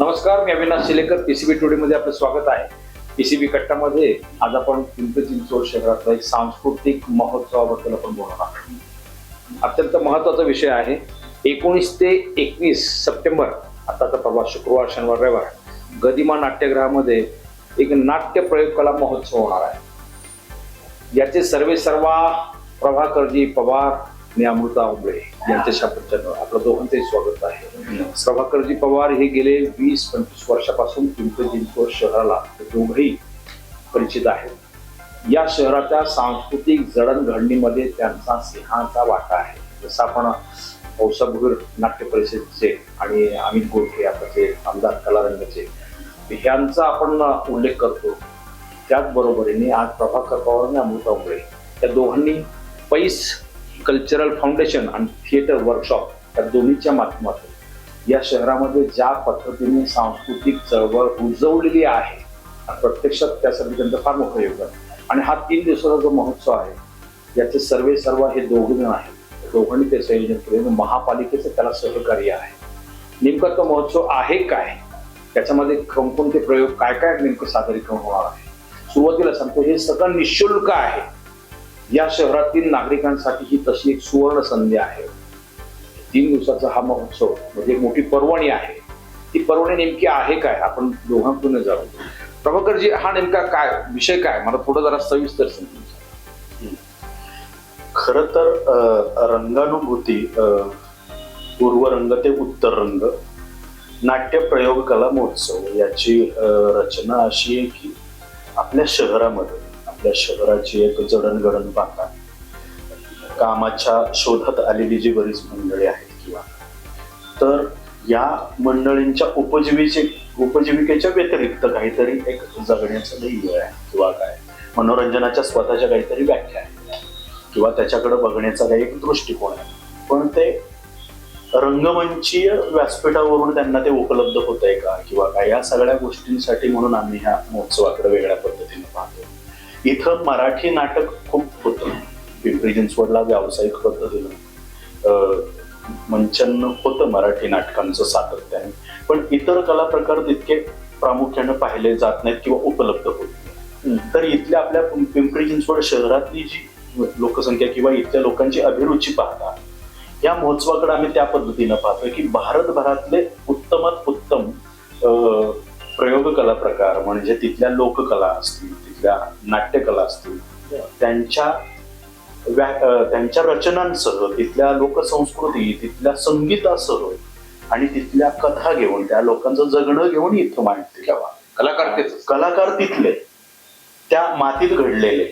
नमस्कार मी Avinash Shilekar. PCB today मध्ये आपलं स्वागत आहे. पीसीबी कट्टामध्ये आज आपण पिंपरी चिंचवड शहरातला एक सांस्कृतिक महोत्सवाबद्दल आपण बोलणार आहोत. अत्यंत महत्त्वाचा विषय आहे. एकोणीस ते एकवीस सप्टेंबर आताचा प्रवास शुक्रवार शनिवार रविवार गदिमा नाट्यगृहामध्ये एक नाट्य प्रयोग कला महोत्सव होणार आहे. याचे सर्वे सर्वा प्रभाकरजी पवार आणि अमृता उबळे यांच्या आपण आपलं दोघांचंही स्वागत आहे. प्रभाकरजी पवार हे गेले वीस पंचवीस वर्षापासून पिंपरी चिंचवड शहराला दोघही दोघंही परिचित आहेत. या शहराच्या सांस्कृतिक जडणघडणीमध्ये त्यांचा सिंहाचा वाटा आहे. जसं आपण औसाभूर नाट्य परिषदेचे आणि अमित गोडके आताचे आमदार कलारंगाचे ह्यांचा आपण उल्लेख करतो. त्याचबरोबरीने आज प्रभाकर पवार आणि अमृता उमरे या दोघांनी पैस कल्चरल फाउंडेशन आणि थिएटर वर्कशॉप या दोन्हीच्या माध्यमातून. या शहरामध्ये ज्या पद्धतीने सांस्कृतिक चळवळ रुजवलेली आहे प्रत्यक्षात त्यासाठी त्यांचं फार मोठं योगदान आहे. आणि हा तीन दिवसाचा जो महोत्सव आहे याचे सर्वे सर्व हे दोघ जण आहेत. दोघांनी ते संयोजन केले. म्हणजे महापालिकेचं त्याला सहकार्य आहे. नेमका तो महोत्सव आहे काय? त्याच्यामध्ये कोणकोणते प्रयोग काय काय नेमकं सादरीकरण होणार आहे? सुरुवातीला सांगतो हे सगळं निशुल्क आहे. या शहरातील नागरिकांसाठी ही तशी एक सुवर्ण संधी आहे. तीन दिवसाचा हा महोत्सव म्हणजे मोठी पर्वणी आहे. ती पर्वणी नेमकी आहे काय? आपण दोघांकडून जाऊ प्रभाकरजी हा नेमका काय विषय काय? मला थोडं जरा सविस्तर समजून खर तर रंगानुभूती पूर्व रंग ते उत्तर रंग नाट्य प्रयोग कला महोत्सव याची रचना अशी आहे की आपल्या शहरामध्ये आपल्या शहराची एक जडणघडण पाहता कामाच्या शोधात आलेली जी बरीच मंडळी आहेत किंवा तर या मंडळींच्या उपजीविके उपजीविकेच्या व्यतिरिक्त काहीतरी एक जगण्याचं ध्येय आहे किंवा काय? मनोरंजनाच्या स्वतःच्या काहीतरी व्याख्या आहे किंवा त्याच्याकडे बघण्याचा काही एक दृष्टिकोन आहे. पण ते रंगमंचीय व्यासपीठावरून त्यांना ते उपलब्ध होत आहे का? किंवा काय या सगळ्या गोष्टींसाठी म्हणून आम्ही ह्या महोत्सवाकडे वेगळ्या पद्धतीने पाहतो इथं मराठी नाटक खूप होतं. पिंपरी चिंचवडला व्यावसायिक पद्धतीनं मंचन होतं मराठी नाटकांचं सातत्याने. पण इतर कला प्रकार तितके प्रामुख्यानं पाहिले जात नाहीत किंवा उपलब्ध होत. तर इथल्या आपल्या पिंपरी चिंचवड शहरातली जी लोकसंख्या किंवा इथल्या लोकांची अभिरुची पाहता या महोत्सवाकडे आम्ही त्या पद्धतीनं पाहतोय की भारतभरातले उत्तमात उत्तम प्रयोग कला प्रकार म्हणजे तिथल्या लोककला असतील तिथल्या नाट्यकला असतील. त्यांच्या व्या अं, त्यांच्या रचनांसह तिथल्या लोकसंस्कृती तिथल्या संगीतासह आणि तिथल्या कथा घेऊन त्या लोकांचं जगणं घेऊन इथं मांडते. कलाकार कलाकार तिथले. त्या मातीत घडलेले.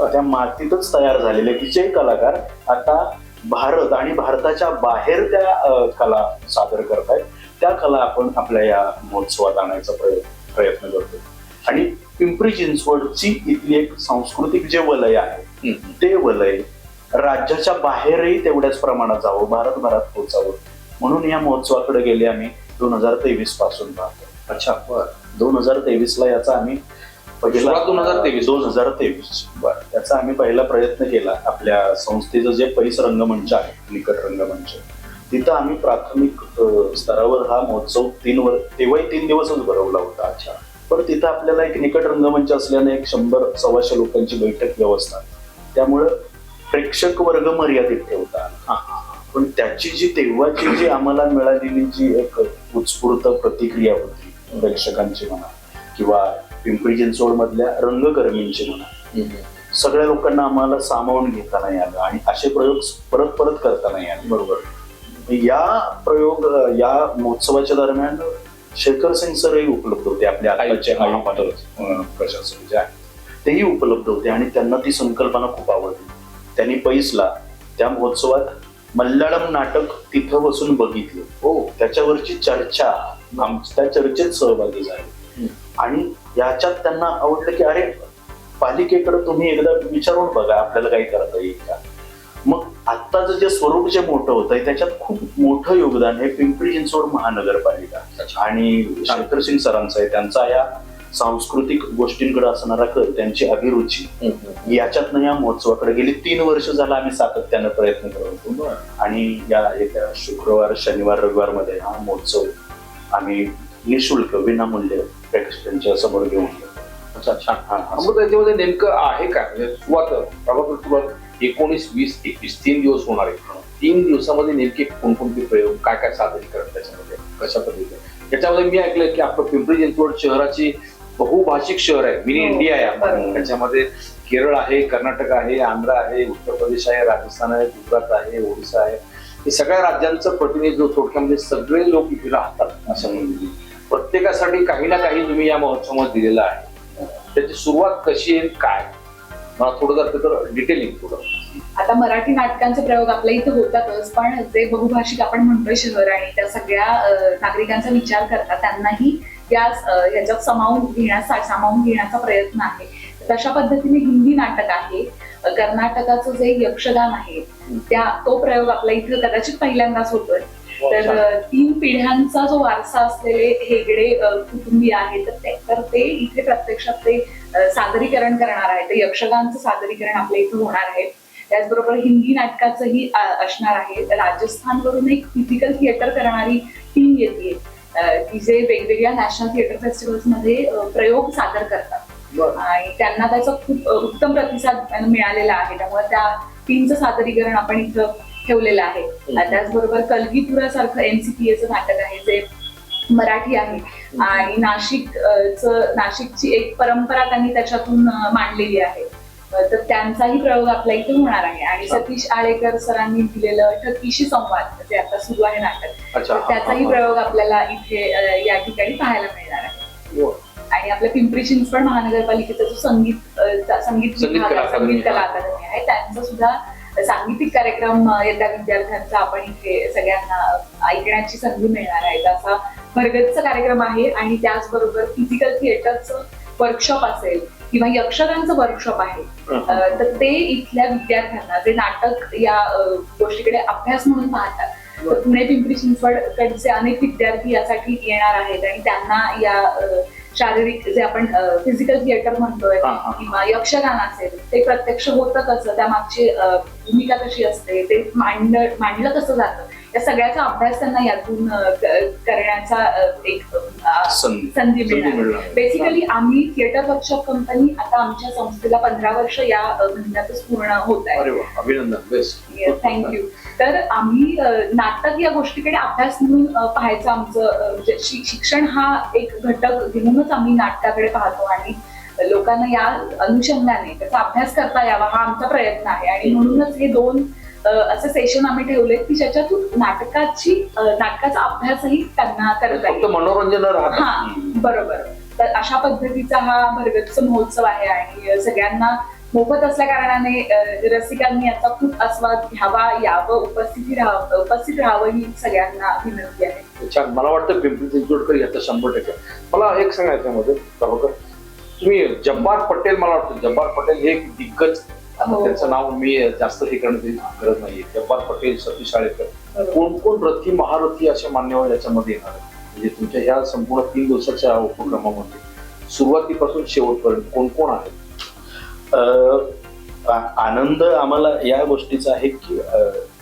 त्या मातीतच तयार झालेले की जे कलाकार आता भारत आणि भारताच्या बाहेर त्या कला सादर करतायत. त्या कला आपण आपल्या या महोत्सवात आणायचा प्रयत्न प्रयत्न करतो आणि पिंपरी चिंचवडची इथली एक सांस्कृतिक जे वलय आहे ते वलय राज्याच्या बाहेरही तेवढ्याच प्रमाणात जावं भारतभरात पोहोचावं म्हणून या महोत्सवाकडे गेले आम्ही दोन हजार तेवीसपासून पाहतो. अच्छा बर. दोन हजार तेवीस ला याचा आम्ही सुरुवात 2023. दोन हजार तेवीस. बर. त्याचा आम्ही पहिला प्रयत्न केला आपल्या संस्थेचं जे पैस रंगमंच आहे निकट रंगमंच. तिथं आम्ही प्राथमिक स्तरावर हा महोत्सव तीन वर तेव्हाही तीन दिवसच भरवला होता. अच्छा. पण तिथं आपल्याला एक निकट रंगमंच असल्याने एक शंभर सव्वाशे लोकांची बैठक व्यवस्था. त्यामुळं प्रेक्षक वर्ग मर्यादित ठेवता. पण त्याची जी तेव्हाची जी आम्हाला मिळालेली जी एक उत्स्फूर्त प्रतिक्रिया होती प्रेक्षकांची म्हणा किंवा पिंपरी चिंचवड मधल्या रंगकर्मींची म्हणा सगळ्या लोकांना आम्हाला सामावून घेता नाही आलं आणि असे प्रयोग परत परत करता नाही आले बरोबर. या प्रयोग या महोत्सवाच्या दरम्यान शेखर सिंग सरही उपलब्ध होते आपल्या आताचे जे आहे तेही उपलब्ध होते आणि त्यांना ती संकल्पना खूप आवडली. त्यांनी पैसला त्या महोत्सवात मल्याळम नाटक तिथं बसून बघितलं. हो त्याच्यावरची चर्चा त्या चर्चेत सहभागी झाले. आणि याच्यात त्यांना आवडलं की अरे पालिकेकडे तुम्ही एकदा विचारून बघा आपल्याला काही करता येईल का? मग आत्ताचं जे स्वरूप जे मोठं होत आहे त्याच्यात खूप मोठं योगदान हे पिंपरी चिंचवड महानगरपालिका. आणि शंकर सिंग सरांचं आहे. त्यांचा या सांस्कृतिक गोष्टींकडे असणारा कल त्यांची अभिरुची याच्यातनं या महोत्सवाकडे गेली. तीन वर्ष झाला आम्ही सातत्यानं प्रयत्न करत होतो. आणि या येत्या शुक्रवार शनिवार रविवारमध्ये हा महोत्सव आम्ही निशुल्क विनामूल्य प्रेक्षकांच्या समोर घेऊन येतो अच्छा छान. मग त्याच्यामध्ये नेमकं आहे काय म्हणजे सुरुवात एकोणीस वीस एकवीस तीन दिवस होणार आहे तीन दिवसामध्ये नेमके कोणकोणते प्रयोग काय काय सादरीकरण त्याच्यामध्ये कशा पद्धतीने? त्याच्यामध्ये मी ऐकलं की आपलं पिंपरी चिंचवड शहराची बहुभाषिक शहर आहे. मिनी हो, इंडिया आहे आपलं. बरोबर. त्याच्यामध्ये केरळ आहे कर्नाटक आहे आंध्र आहे उत्तर प्रदेश आहे राजस्थान आहे गुजरात आहे ओडिसा आहे. हे सगळ्या राज्यांचं प्रतिनिधित्व थोडक्यामध्ये सगळे लोक इथे राहतात अशा पद्धतीने प्रत्येकासाठी काही ना काही तुम्ही या महोत्सवामध्ये दिलेलं आहे. त्याची सुरुवात कशी आहे काय? मला थोडं जर त्याचं डिटेलिंग थोडं. आता मराठी नाटकांचे प्रयोग आपल्या इथे होतातच पण जे बहुभाषिक आपण म्हणतोय शहर आणि त्या सगळ्या नागरिकांचा विचार करता त्यांनाही या ह्याच्यात सामावून घेण्याचा सामावून घेण्याचा प्रयत्न आहे. तशा पद्धतीने हिंदी नाटक आहे. कर्नाटकाचं जे यक्षगान आहे त्या तो प्रयोग आपल्या इथं कदाचित पहिल्यांदाच होतोय. तर अं, तीन पिढ्यांचा जो वारसा असलेले हेगडे कुटुंबीय आहेत तर ते तर ते इथे प्रत्यक्षात ते सादरीकरण करणार आहे. तर यक्षगानचं सादरीकरण आपल्या इथं होणार आहे. त्याचबरोबर हिंदी नाटकाचंही असणार आहे. राजस्थानवरून एक फिजिकल थिएटर करणारी टीम येते. की जे वेगवेगळ्या नॅशनल थिएटर फेस्टिवल्समध्ये प्रयोग सादर करतात. आणि त्यांना त्याचा खूप उत्तम प्रतिसाद मिळालेला आहे. त्यामुळे त्या टीमचं सादरीकरण आपण इथं ठेवलेलं आहे. त्याचबरोबर कलगीतुरासारखं एनसीपीएचं नाटक आहे. जे मराठी आहे. आणि नाशिक नाशिकची एक परंपरा त्यांनी त्याच्यातून मांडलेली आहे. तर त्यांचाही प्रयोग आपल्या इथे होणार आहे. आणि सतीश आळेकर सरांनी दिलेलं ठकीशी संवाद जे आता सुरू आहे नाटक त्याचाही प्रयोग आपल्याला इथे या ठिकाणी पाहायला मिळणार आहे. हो. आणि आपल्या पिंपरी चिंचवड महानगरपालिकेचा जो संगीत संगीत संगीत विभाग कला अकादमी संगीत कला आहे. अकादमी आहे त्यांचा सुद्धा सांगीतिक कार्यक्रम येत्या विद्यार्थ्यांचा आपण इथे सगळ्यांना ऐकण्याची संधी मिळणार आहे. असा भरगतचा कार्यक्रम आहे आणि त्याचबरोबर फिजिकल थिएटरचं वर्कशॉप असेल किंवा यक्षगानचं वर्कशॉप आहे तर ते इथल्या विद्यार्थ्यांना जे नाटक या गोष्टीकडे अभ्यास म्हणून पाहतात तर पुणे पिंपरी चिंचवडकडचे अनेक विद्यार्थी यासाठी येणार आहेत आणि त्यांना या शारीरिक जे आपण फिजिकल थिएटर म्हणतोय. किंवा यक्षगान असेल ते प्रत्यक्ष होतं कसं? त्या मागची भूमिका कशी असते? ते मांड मांडलं कसं जातं? या सगळ्याचा अभ्यास त्यांना यातून करण्याचा एक संधी मिळणार. बेसिकली आम्ही थिएटर वर्कशॉप कंपनी आता आमच्या संस्थेला पंधरा वर्ष या महिन्यातच पूर्ण होत आहे. अभिनंदन. थँक्यू तर आम्ही नाटक या गोष्टीकडे अभ्यास म्हणून पाहायचं आमचं म्हणजे शिक्षण हा एक घटक घेऊनच आम्ही नाटकाकडे पाहतो आणि लोकांना या अनुषंगाने त्याचा अभ्यास करता यावा हा आमचा प्रयत्न आहे. आणि म्हणूनच हे दोन असे सेशन आम्ही ठेवले की ज्याच्यातून नाटकाची नाटकाचा अभ्यासही त्यांना करता येईल. मनोरंजन हा बरोबर. तर अशा पद्धतीचा हा भरगतचा महोत्सव आहे आणि सगळ्यांना मोफत असल्या कारणाने रसिकांनी याचा खूप आस्वाद घ्यावा यावं उपस्थिती राहावं उपस्थित राहावं ही सगळ्यांना विनंती आहे. छान. मला वाटतं पिंपरी चिंचवडकर याचं शंभर टक्के. मला एक सांगायचं मध्ये तुम्ही जब्बार पटेल मला वाटतं जब्बार पटेल हे एक दिग्गज आता हो. त्यांचं नाव मी जास्त हे करण्याची गरज नाहीये. जब्बार पटेल सतीश शाळेकर कोण कोण रथी महारथी असे मान्यवर याच्यामध्ये येणार? म्हणजे तुमच्या ह्या संपूर्ण तीन दिवसाच्या उपक्रमामध्ये सुरुवातीपासून शेवटपर्यंत कोण कोण आहेत? अ, आ- आनंद आम्हाला या गोष्टीचा आहे की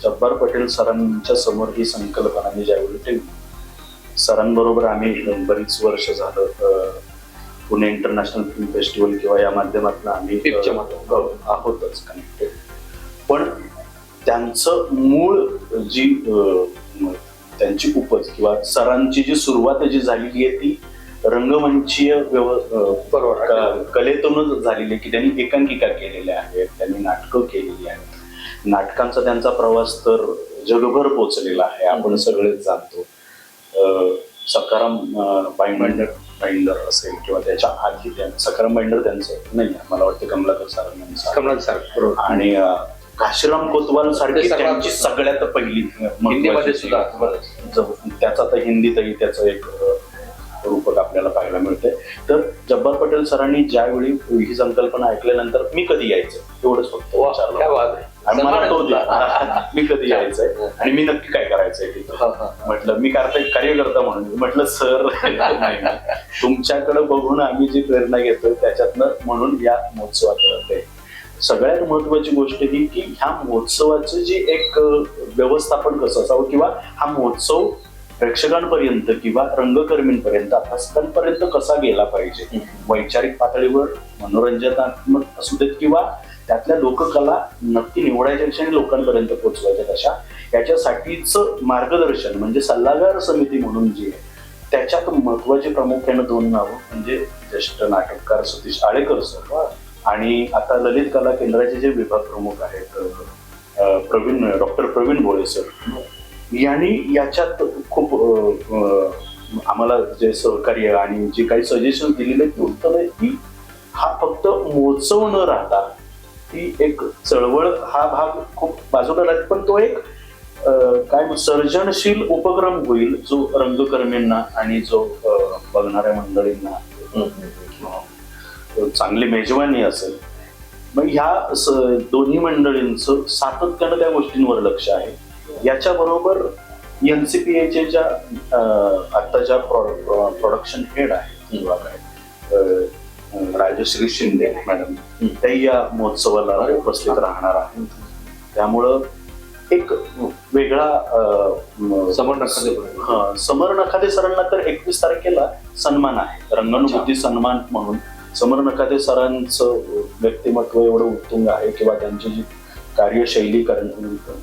जब्बार पटेल सरांच्या समोर ही संकल्पना मी ज्यावेळी ठेवली. सरांबरोबर आम्ही बरीच वर्ष झालं पुणे इंटरनॅशनल फिल्म फेस्टिवल किंवा या माध्यमातून आम्ही आहोतच कनेक्टेड पण त्यांचं मूळ जी त्यांची उपज किंवा सरांची जी सुरुवात जी झालेली आहे ती रंगमंचीय व्यव बरोबर कलेतूनच झालेली आहे की त्यांनी एकांकिका केलेल्या आहेत त्यांनी नाटकं केलेली आहेत. नाटकांचा त्यांचा प्रवास तर जगभर पोचलेला आहे आपण सगळेच जाणतो. सकाराम अं, बाइंडर असेल किंवा त्याच्या आधी त्या सकाराम बाइंडर त्यांचं नाही. मला वाटतं कमलाकर सरांचं कमलाथ सर बरोबर. आणि अं, घाशीराम कोतवाल सारखी त्यांची सगळ्यात पहिली हिंदीमध्ये सुद्धा. त्याचा तर हिंदीतही त्याचं एक रूपक आपल्याला पाहायला मिळतंय. तर जब्बार पटेल सरांनी ज्यावेळी ही संकल्पना ऐकल्यानंतर मी कधी यायचं? एवढंच फक्त विचारलं. मला. मी कधी यायचंय? आणि मी नक्की काय करायचंय. म्हटलं मी कार्य कार्यकर्ता म्हणून म्हटलं सर. तुमच्याकडे बघून आम्ही जी प्रेरणा घेतोय त्याच्यातनं म्हणून या महोत्सवात आहे सगळ्यात महत्वाची गोष्ट ही की ह्या महोत्सवाचं जे एक व्यवस्थापन कसं असावं किंवा हा महोत्सव प्रेक्षकांपर्यंत किंवा रंगकर्मींपर्यंत अभ्यासकांपर्यंत कसा गेला पाहिजे? वैचारिक पातळीवर मनोरंजनात्मक असू देत किंवा त्यातल्या लोककला नक्की निवडायच्या आणि लोकांपर्यंत पोहोचवायच्या कशा याच्यासाठीच मार्गदर्शन म्हणजे सल्लागार समिती म्हणून जी आहे त्याच्यात महत्वाची प्रामुख्यानं दोन नावं म्हणजे ज्येष्ठ नाटककार सतीश आळेकर सर आणि आता ललित कला केंद्राचे जे विभाग प्रमुख आहेत प्रवीण डॉक्टर प्रवीण भोळे सर. यांनी याच्यात खूप आम्हाला जे सहकार्य आणि जे काही सजेशन दिलेले आहेत, ते उत्तम आहे की हा फक्त मोचव न राहता ती एक चळवळ हा भाग खूप बाजूला राहत पण तो एक काय सर्जनशील उपक्रम होईल जो रंगकर्मींना आणि जो बघणाऱ्या मंडळींना चांगली मेजवानी असेल. मग ह्या स- दोन्ही मंडळींचं सातत्यानं त्या गोष्टींवर लक्ष आहे. याच्या बरोबर एनसीपीएचे ज्या आत्ताच्या आत्ताच्या प्रोडक्शन हेड आहेत किंवा काय राजश्री शिंदे मॅडम ते या महोत्सवाला उपस्थित राहणार आहेत. त्यामुळं एक वेगळा समर हा, नखाते सरांना तर एकवीस तारखेला सन्मान आहे. रंगानुभूती सन्मान म्हणून. समर नखाते सरांचं व्यक्तिमत्व एवढं उत्तुंग आहे किंवा त्यांची जी कार्यशैली करण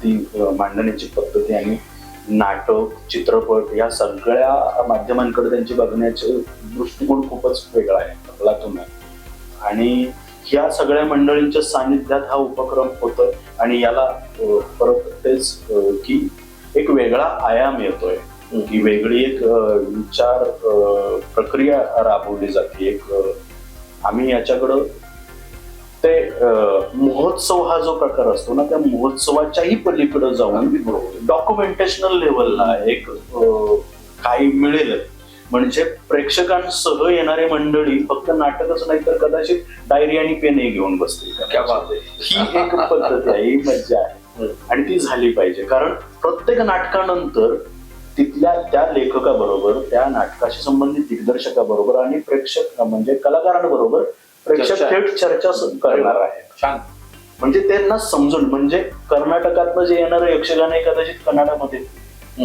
ती मांडण्याची पद्धती आणि नाटक चित्रपट या सगळ्या माध्यमांकडे त्यांची बघण्याचे दृष्टिकोन खूपच वेगळा आहे. अफलातून आहे. आणि ह्या सगळ्या मंडळींच्या सानिध्यात हा उपक्रम होतोय आणि याला परत तेच की एक वेगळा आयाम येतोय. की वेगळी एक विचार प्रक्रिया राबवली जाते. एक आम्ही याच्याकडं ते महोत्सव हा जो प्रकार असतो ना त्या महोत्सवाच्याही पलीकडे जाऊन डॉक्युमेंटेशनल लेवलला एक काही मिळेल. म्हणजे प्रेक्षकांसह येणारे मंडळी फक्त नाटकच नाही तर कदाचित डायरी आणि पेनही घेऊन बसतील. ही एक पद्धत आहे ही मज्जा आहे. आणि ती झाली पाहिजे. कारण प्रत्येक नाटकानंतर तिथल्या त्या लेखकाबरोबर त्या नाटकाशी संबंधित दिग्दर्शकाबरोबर आणि प्रेक्षक म्हणजे कलाकारांबरोबर प्रेक्षक. थेट चर्चा करणार आहे. छान. म्हणजे त्यांना समजून म्हणजे कर्नाटकातनं जे येणारं यक्षगान आहे कदाचित कन्नडामध्ये.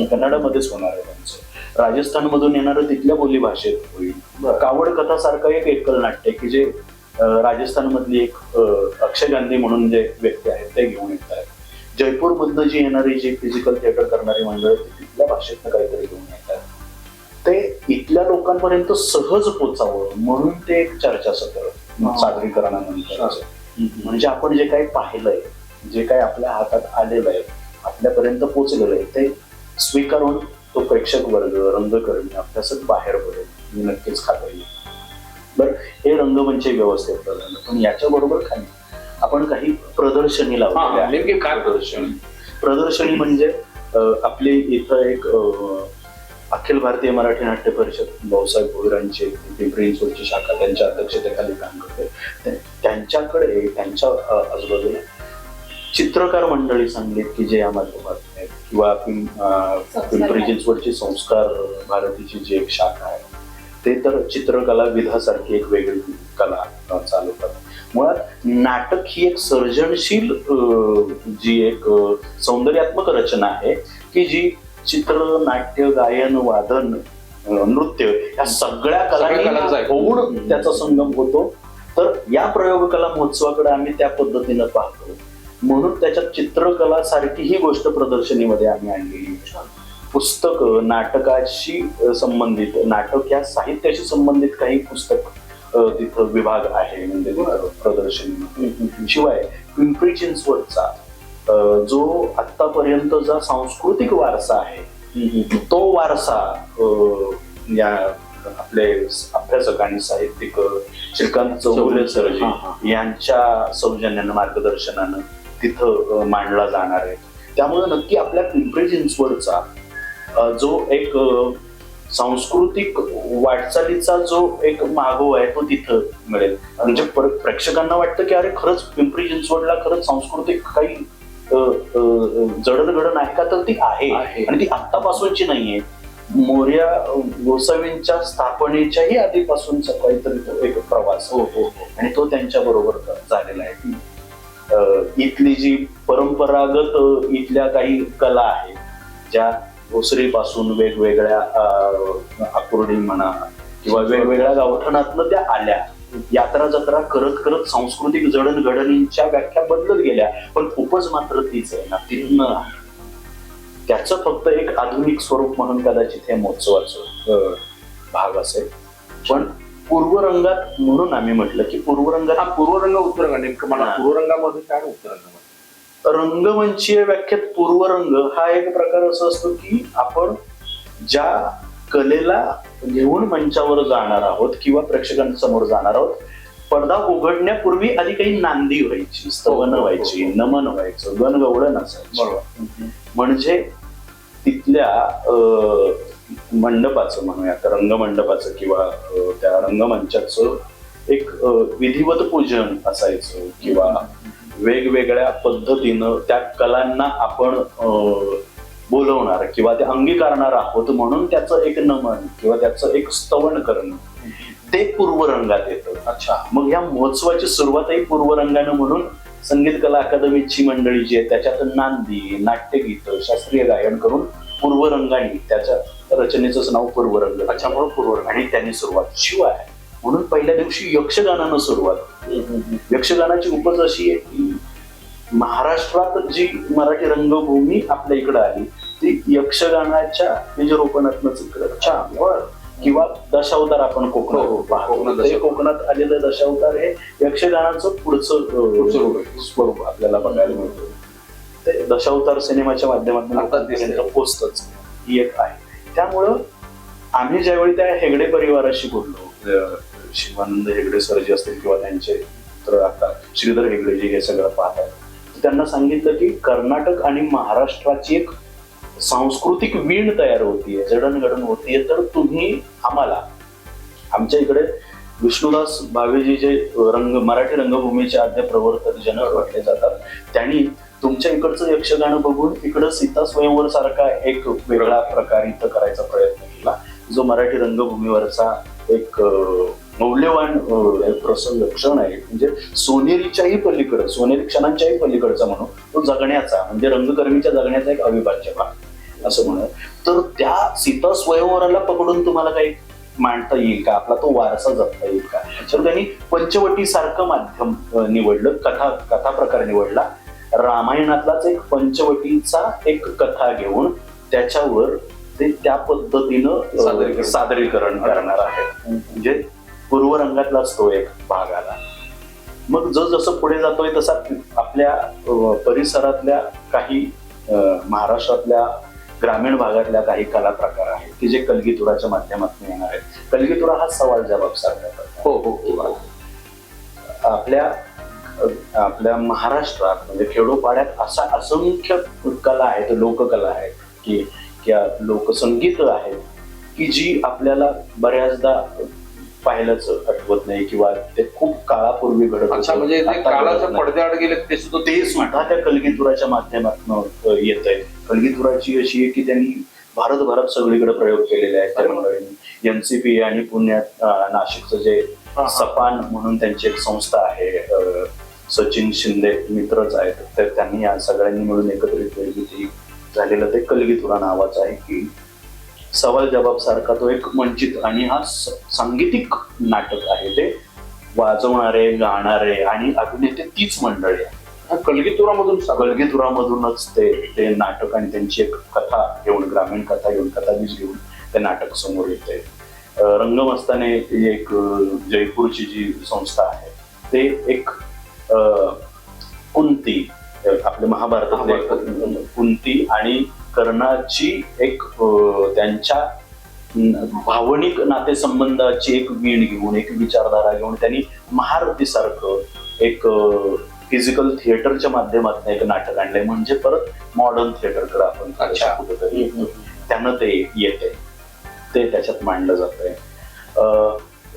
कन्नडामध्येच होणार आहे त्यांचं. राजस्थानमधून येणारं तिथल्या बोली भाषेत होईल. कावड कथा सारखं एक एकल नाट्य की जे राजस्थानमधली एक अक्षय गांधी म्हणून जे व्यक्ती आहेत ते घेऊन येत आहेत जयपूरमधनं जी येणारी जी फिजिकल थिएटर करणारी मंडळ तिथल्या भाषेतनं काहीतरी घेऊन येत आहेत ते इथल्या लोकांपर्यंत सहज पोचावं म्हणून ते एक चर्चासत्र सादरीकरणानंतर. म्हणजे आपण जे काही पाहिलंय जे काही आपल्या हातात आलेलं आहे आपल्यापर्यंत पोचलेलं आहे ते स्वीकारून तो प्रेक्षक वर्ग रंगकर्मी अभ्यासक बाहेर पडेल. मी नक्कीच खात्री बर हे रंगमंच व्यवस्थित झालं पण याच्या बरोबर खाली आपण काही प्रदर्शनी. नेमके काय प्रदर्शन? प्रदर्शनी म्हणजे आपली इथं एक अखिल भारतीय मराठी नाट्य परिषद भाऊसाहेब भोईरांचे पिंपरी चिंचवडची शाखा त्यांच्या अध्यक्षतेखाली काम करते. त्या- त्यांच्याकडे त्यांच्या आजूबाजूला चित्रकार मंडळी सांगलीत की जे या माध्यमात आहेत किंवा पिंपरी चिंचवडची संस्कार भारतीची जी एक शाखा आहे ते तर चित्रकला विधासारखी एक वेगळी कला चालवतात. मुळात नाटक ही एक सर्जनशील अं, जी एक सौंदर्यात्मक रचना आहे की जी चित्र नाट्य गायन वादन नृत्य या सगळ्या आहे. होऊन त्याचा संगम होतो. तर या प्रयोगकला महोत्सवाकडे आम्ही त्या पद्धतीनं पाहतो. म्हणून त्याच्यात चित्रकला सारखी ही गोष्ट प्रदर्शनीमध्ये आम्ही आणलेली. पुस्तकं नाटकाशी संबंधित नाटक या साहित्याशी संबंधित काही पुस्तक तिथं विभाग आहे म्हणजे प्रदर्शनी शिवाय पिंपरी चिंचवडचा जो आतापर्यंतचा सांस्कृतिक वारसा आहे तो वारसा या आपले अभ्यासक आणि साहित्यिक श्रीकांत चौगुले सरजी. यांच्या सौजन्यानं मार्गदर्शनानं तिथं मांडला जाणार आहे. त्यामुळे नक्की आपल्या पिंपरी चिंचवडचा जो एक सांस्कृतिक वाटचालीचा जो एक मागो आहे तो तिथं मिळेल. म्हणजे पर- प्रेक्षकांना वाटतं की अरे खरंच पिंपरी चिंचवडला खरंच सांस्कृतिक काही जडणघडण आहे का? तर ती आहे. आणि ती आत्तापासूनची नाहीये. मोर्या गोसावींच्या स्थापनेच्याही आधीपासूनचा काहीतरी तो एक प्रवास हो हो हो. आणि तो त्यांच्या बरोबर झालेला आहे. इथली जी परंपरागत इथल्या काही कला आहेत ज्या भोसरीपासून वेगवेगळ्या आकुर्डी म्हणा किंवा वेगवेगळ्या गावठणातनं त्या आल्या. यात्रा जत्रा करत करत सांस्कृतिक जडणघडणींच्या व्याख्या बदलत गेल्या. पण खूपच मात्र तीच आहे ना तिथनं आहे. त्याचं फक्त एक आधुनिक स्वरूप म्हणून कदाचित हे महोत्सवाचं भाग असेल. पण पूर्वरंगात म्हणून आम्ही म्हटलं की पूर्वरंगात हा पूर्वरंग उत्तरंग नेमकं मला हा. पूर्वरंगामध्ये काय आणि उत्तरंगामध्ये रंगमंचीय व्याख्यात पूर्वरंग हा एक प्रकार असा असतो की आपण ज्या कलेला घेऊन मंचावर जाणार आहोत किंवा प्रेक्षकांसमोर जाणार आहोत पडदा उघडण्यापूर्वी आधी काही नांदी व्हायची स्तवन व्हायची नमन व्हायचं गणगवळण असायचं. बरोबर. म्हणजे तिथल्या अं, मंडपाचं म्हणूया त्या रंगमंडपाचं किंवा त्या रंगमंचाचं एक विधिवत पूजन असायचं किंवा वेगवेगळ्या पद्धतीनं त्या कलांना आपण बोलवणार किंवा ते अंगीकारणार आहोत म्हणून त्याचं एक नमन किंवा त्याचं एक स्तवन करणं ते पूर्वरंगात येतं. अच्छा. मग या महोत्सवाची सुरुवातही पूर्वरंगानं म्हणून संगीत कला अकादमीची मंडळी जी आहे त्याच्यात नांदी नाट्यगीत शास्त्रीय गायन करून पूर्वरंगाने त्याच्या रचनेचंच नाव पूर्वरंग अच्छा म्हणून पूर्वरंग आणि त्यांनी सुरुवात शिवाय. म्हणून पहिल्या दिवशी यक्षगानानं सुरुवात यक्षगानाची उपज अशी आहे की महाराष्ट्रात जी मराठी रंगभूमी आपल्या इकडे आली ती यक्षगानाच्या बीजरोपणातनच इकडे बर किंवा दशावतार आपण हो, हो, कोकणात पाहतो कोकणात. कोकणात आलेलं दशावतार हे यक्षगानाचं पुढचं. स्वरूप आपल्याला बघायला मिळतं. ते दशावतार सिनेमाच्या माध्यमातून पोचतच ही एक आहे. त्यामुळं आम्ही ज्यावेळी त्या हेगडे परिवाराशी बोललो शिवानंद हेगडे सर जे असतील किंवा त्यांचे पुत्र आता श्रीधर हेगडे जे हे सगळं पाहत त्यांना सांगितलं की कर्नाटक आणि महाराष्ट्राची एक सांस्कृतिक वीण तयार होतीये जडणघडण होतीये तर तुम्ही आम्हाला आमच्या इकडे विष्णुदास भावेजी जे रंग मराठी रंगभूमीचे आद्य प्रवर्तक जनक वाटले जातात त्यांनी तुमच्या इकडचं यक्षगान बघून इकडं सीता स्वयंवर सारखा एक वेगळा प्रकार इथं करायचा प्रयत्न केला. जो मराठी रंगभूमीवरचा एक मौल्यवान प्रसंग क्षण आहे. म्हणजे सोनेरीच्याही पलीकडं सोनेरी क्षणांच्याही पलीकडचा म्हणून तो जगण्याचा म्हणजे रंगकर्मीच्या जगण्याचा एक अविभाज्य भाग असं म्हणून. तर त्या सीता स्वयंवराला पकडून तुम्हाला काही मांडता येईल का? आपला तो वारसा जपता येईल का? तर त्यांनी पंचवटी सारखं माध्यम निवडलं कथा कथा प्रकार निवडला. रामायणातलाच एक पंचवटीचा एक कथा घेऊन त्याच्यावर ते त्या पद्धतीनं सादरीकरण. करणार आहे. म्हणजे पूर्वरंगातलाच तो एक भाग आला मग जो जसं पुढे जातोय तसा आपल्या परिसरातल्या काही महाराष्ट्रातल्या ग्रामीण भागातल्या काही कला प्रकार आहेत की जे कलगीतुराच्या माध्यमातून येणार आहेत. कलगीतुरा हा सवाल जबाब सारखा हो हो हो. आपल्या आपल्या महाराष्ट्रात म्हणजे खेडोपाड्यात असा असंख्य कला आहेत लोककला आहेत की किंवा लोकसंगीत आहेत की जी आपल्याला बऱ्याचदा पाहिलंच आठवत नाही किंवा ते खूप काळापूर्वी घडत म्हणजे. पडद्याआड गेले ते सुद्धा ते सुद्धा त्या कलगीतुराच्या माध्यमातून येत आहे कलगीतुराची अशी आहे की त्यांनी भारतभरात सगळीकडे प्रयोग केलेले आहेत त्या मंडळींनी एनसीपी आणि पुण्यात नाशिकचं जे सपान म्हणून त्यांची एक संस्था आहे सचिन शिंदे मित्रच आहेत. तर त्यांनी या सगळ्यांनी मिळून एकत्रित निर्मिती झालेलं ते कलगीतुरा नावाचं आहे की सवाल जबाब सारखा तो एक मंचित आणि हा स- सांगीतिक नाटक आहे ते. वाजवणारे गाणारे आणि अभिनेते तीच मंडळी आहे हा कलगीतुरामधून कलगीतुरामधूनच ते ते नाटक आणि त्यांची एक कथा घेऊन ग्रामीण कथा घेऊन कथाबीज घेऊन ते नाटक समोर येते. रंगमस्ताने एक जयपूरची जी संस्था आहे ते एक कुंती. अं, आपल्या महाभारतातले कुंती आणि कर्णाची एक त्यांच्या भावनिक नातेसंबंधाची एक वीण घेऊन एक विचारधारा घेऊन त्यांनी महारथीसारखं एक फिजिकल थिएटरच्या माध्यमातून एक नाटक आणलंय. म्हणजे परत मॉडर्न थिएटरकडे आपण. कुठेतरी. त्यानं ते येते ते त्याच्यात मांडलं जातंय.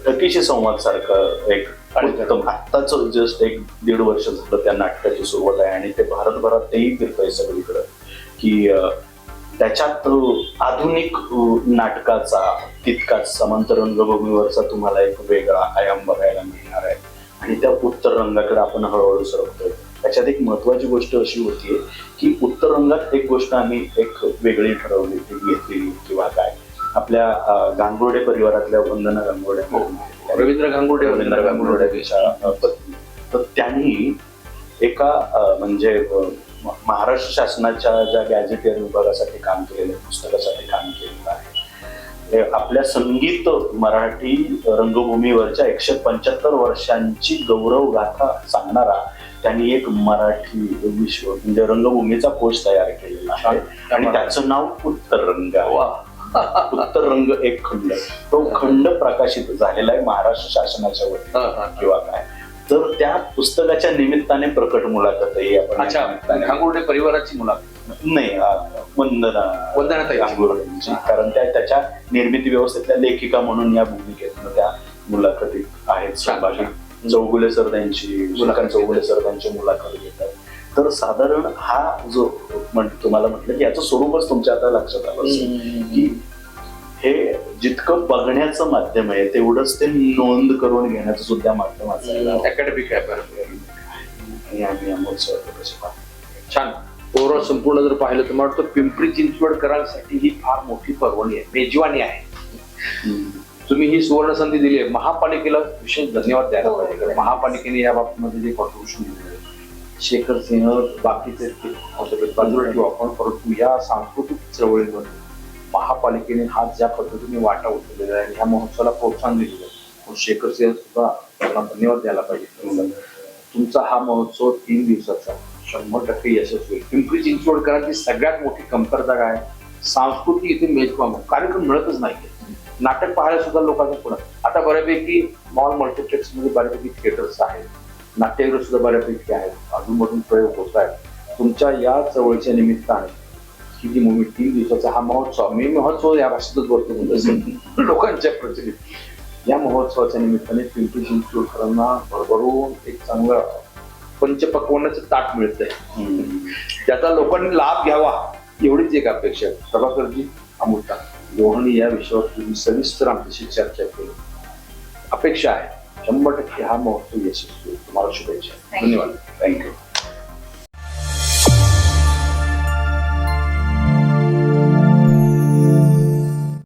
टकीशी संवाद सारखं एक उत्तम. आत्ताच जस्ट एक दीड वर्ष झालं त्या नाटकाची सुरुवात आहे आणि ते भारतभरात तेही फिरतंय सगळीकडं. की त्याच्यात आधुनिक नाटकाचा तितकाच समांतर रंगभूमीवरचा तुम्हाला एक वेगळा आयाम बघायला मिळणार आहे. आणि त्या उत्तर रंगाकडे आपण हळूहळू सरकतोय. त्याच्यात एक महत्वाची गोष्ट अशी होतीये की उत्तर रंगात एक गोष्ट आम्ही एक वेगळी ठरवली घेतलेली किंवा काय. आपल्या गांगुर्डे परिवारातल्या वंदना गांगुर्डे हो. रवींद्र गांगुर्डे रवींद्र गांगुर्डेच्या तर त्यांनी एका म्हणजे महाराष्ट्र शासनाच्या ज्या गॅजेटियर विभागासाठी काम केलेलं आहे, पुस्तकासाठी काम केलेलं आहे हे आपल्या संगीत मराठी रंगभूमीवरच्या एकशे पंच्याहत्तर वर्षांची गौरव गाथा सांगणारा त्यांनी एक मराठी विश्व म्हणजे रंगभूमीचा कोश तयार केलेला आहे. आणि त्याचं नाव उत्तर रंग उत्तर रंग एक खंड तो खंड प्रकाशित झालेला आहे महाराष्ट्र शासनाच्या वतीने. किंवा काय? तर त्या पुस्तकाच्या निमित्ताने प्रकट मुलाखतही आपण गांगुर्डे परिवाराची मुलाखत. नाही वंदना वंदनाताई. गांगुर्डेंची कारण त्या त्याच्या निर्मिती व्यवस्थेतल्या लेखिका म्हणून या भूमिकेतनं त्या मुलाखतीत आहेत. चौगुले सर त्यांची मुलाखत चौगुले सर त्यांची मुलाखत घेतात. तर साधारण हा जो तुम्हाला म्हटलं की याचं स्वरूपच तुमच्या आता लक्षात आलं असेल. की हे जितकं बघण्याचं माध्यम आहे तेवढंच ते नोंद करून घेण्याचं सुद्धा माध्यम असायला. अकॅडमिक आहे आम्ही छान. ओव्हरऑल संपूर्ण जर पाहिलं तर मला वाटतं पिंपरी चिंचवडकरांसाठी ही फार मोठी पर्वणी आहे. मेजवानी आहे. तुम्ही ही सुवर्ण संधी दिली आहे. महापालिकेला विशेष धन्यवाद द्यायला हो. पाहिजे. महापालिकेने या बाबतीमध्ये जे कॉन्ट्रिब्युशन दिलं शेखर सिंह बाकीचे ते होते बाजूला ठेवू आपण परंतु या सांस्कृतिक चळवळीवर महापालिकेने हा ज्या पद्धतीने वाटा उचललेला आहे ह्या महोत्सवाला प्रोत्साहन दिलेलं आहे. शेखर सिंह सुद्धा त्यांना धन्यवाद द्यायला पाहिजे. तुमचा हा महोत्सव तीन दिवसाचा शंभर टक्के यशस्वी होईल. पिंपरी चिंचवडकरांची सगळ्यात मोठी कमतरता काय? सांस्कृतिक इथे मेजवाम कार्यक्रम मिळतच नाही नाटक पाहायला सुद्धा लोकांना पुढं. आता बऱ्यापैकी मॉल मल्टिप्लेक्समध्ये बऱ्यापैकी थिएटर्स आहेत. नाट्यगृह सुद्धा बऱ्यापैकी आहेत. अजूनमधून प्रयोग होत आहेत. तुमच्या या चळवळीच्या निमित्ताने ही जी मूवी तीन दिवसाचा हा महोत्सव मी महोत्सव या भाषेतच बोलतो म्हणजे लोकांच्या प्रचलित. या महोत्सवाच्या निमित्ताने पिंपरी चिंचवडकरांना भरभरून एक चांगलं पंचपक्वानाचं ताट मिळतंय. त्याचा लोकांनी लाभ घ्यावा एवढीच एक अपेक्षा आहे. प्रभाकरजी अमृता दोघांनी या विषयावर तुम्ही सविस्तर आमच्याशी चर्चा केली. अपेक्षा आहे. शंभर टक्के हा महोत्सव यशस्वी होईल. तुम्हाला शुभेच्छा Thank you. धन्यवाद थँक्यू